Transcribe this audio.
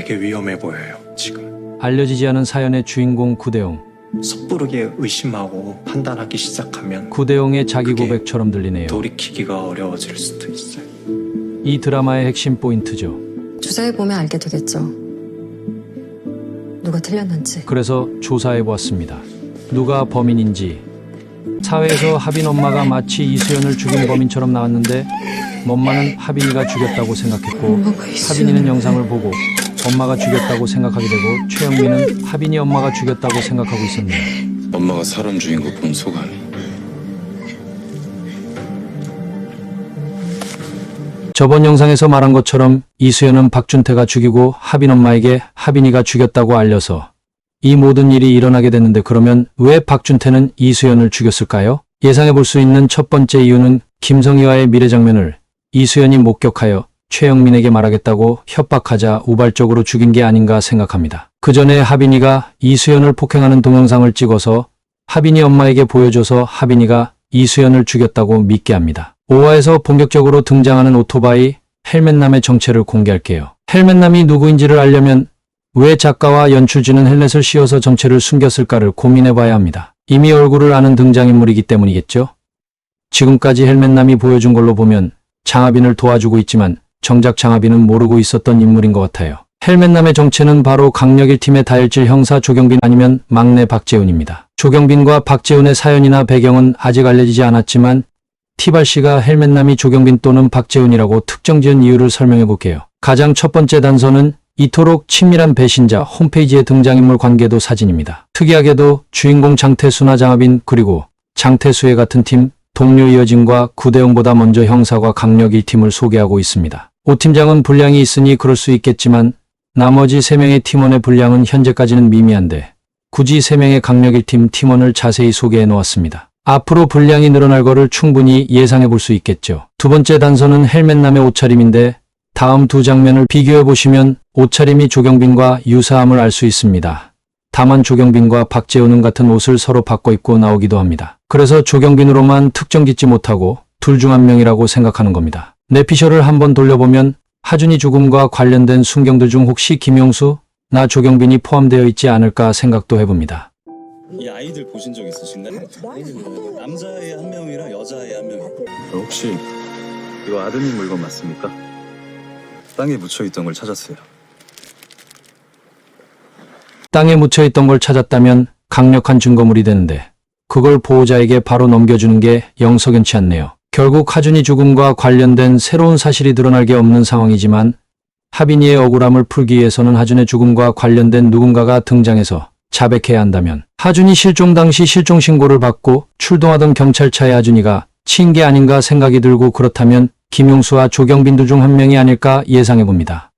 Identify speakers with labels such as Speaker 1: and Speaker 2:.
Speaker 1: 되게 위험해 보여요, 지금.
Speaker 2: 알려지지 않은 사연의 주인공 구대용.
Speaker 1: 섣부르게 의심하고 판단하기 시작하면
Speaker 2: 구대용의 자기
Speaker 1: 그게
Speaker 2: 고백처럼 들리네요.
Speaker 1: 돌이키기가 어려워질 수도 있어요.
Speaker 2: 이 드라마의 핵심 포인트죠.
Speaker 3: 조사해 보면 알게 되겠죠. 누가 틀렸는지.
Speaker 2: 그래서 조사해 보았습니다. 누가 범인인지. 사회에서 하빈 엄마가 마치 이수연을 죽인 범인처럼 나왔는데 엄마는 하빈이가 죽였다고 생각했고 하빈이는 영상을 보고 엄마가 죽였다고 생각하게 되고 최영민은 하빈이 엄마가 죽였다고 생각하고 있었네요.
Speaker 4: 엄마가 사람 죽인 거 본 소감이
Speaker 2: 저번 영상에서 말한 것처럼 이수연은 박준태가 죽이고 하빈 엄마에게 하빈이가 죽였다고 알려서 이 모든 일이 일어나게 됐는데 그러면 왜 박준태는 이수연을 죽였을까요? 예상해 볼 수 있는 첫 번째 이유는 김성희와의 미래 장면을 이수연이 목격하여 최영민에게 말하겠다고 협박하자 우발적으로 죽인 게 아닌가 생각합니다. 그 전에 하빈이가 이수연을 폭행하는 동영상을 찍어서 하빈이 엄마에게 보여줘서 하빈이가 이수연을 죽였다고 믿게 합니다. 5화에서 본격적으로 등장하는 오토바이 헬멧남의 정체를 공개할게요. 헬멧남이 누구인지를 알려면 왜 작가와 연출진은 헬멧을 씌워서 정체를 숨겼을까를 고민해봐야 합니다. 이미 얼굴을 아는 등장인물이기 때문이겠죠? 지금까지 헬멧남이 보여준 걸로 보면 장하빈을 도와주고 있지만 정작 장하빈은 모르고 있었던 인물인 것 같아요. 헬멧남의 정체는 바로 강력일 팀의 다일질 형사 조경빈 아니면 막내 박재훈입니다. 조경빈과 박재훈의 사연이나 배경은 아직 알려지지 않았지만 티발 씨가 헬멧남이 조경빈 또는 박재훈이라고 특정 지은 이유를 설명해 볼게요. 가장 첫 번째 단서는 이토록 친밀한 배신자 홈페이지의 등장인물 관계도 사진입니다. 특이하게도 주인공 장태수나 장하빈 그리고 장태수의 같은 팀 동료 이어진과 구대용보다 먼저 형사과 강력 1팀을 소개하고 있습니다. 오 팀장은 분량이 있으니 그럴 수 있겠지만 나머지 3명의 팀원의 분량은 현재까지는 미미한데 굳이 3명의 강력 1팀 팀원을 자세히 소개해 놓았습니다. 앞으로 분량이 늘어날 거를 충분히 예상해 볼 수 있겠죠. 두 번째 단서는 헬멧남의 옷차림인데 다음 두 장면을 비교해 보시면 옷차림이 조경빈과 유사함을 알 수 있습니다. 다만 조경빈과 박재훈은 같은 옷을 서로 바꿔 입고 나오기도 합니다. 그래서 조경빈으로만 특정 짓지 못하고 둘 중 한 명이라고 생각하는 겁니다. 내피셜을 한번 돌려보면 하준이 죽음과 관련된 순경들 중 혹시 김용수, 나 조경빈이 포함되어 있지 않을까 생각도 해봅니다.
Speaker 5: 이 아이들 보신 적 있으신가요? 남자애 한 명이랑 여자애 한 명.
Speaker 6: 혹시 이거 아드님 물건 맞습니까? 땅에 묻혀 있던 걸 찾았어요.
Speaker 2: 땅에 묻혀 있던 걸 찾았다면 강력한 증거물이 되는데 그걸 보호자에게 바로 넘겨주는 게 영석연치 않네요. 결국 하준이 죽음과 관련된 새로운 사실이 드러날 게 없는 상황이지만 하빈이의 억울함을 풀기 위해서는 하준의 죽음과 관련된 누군가가 등장해서 자백해야 한다면 하준이 실종 당시 실종 신고를 받고 출동하던 경찰차에 하준이가 친게 아닌가 생각이 들고 그렇다면 김용수와 조경빈도 중한 명이 아닐까 예상해 봅니다.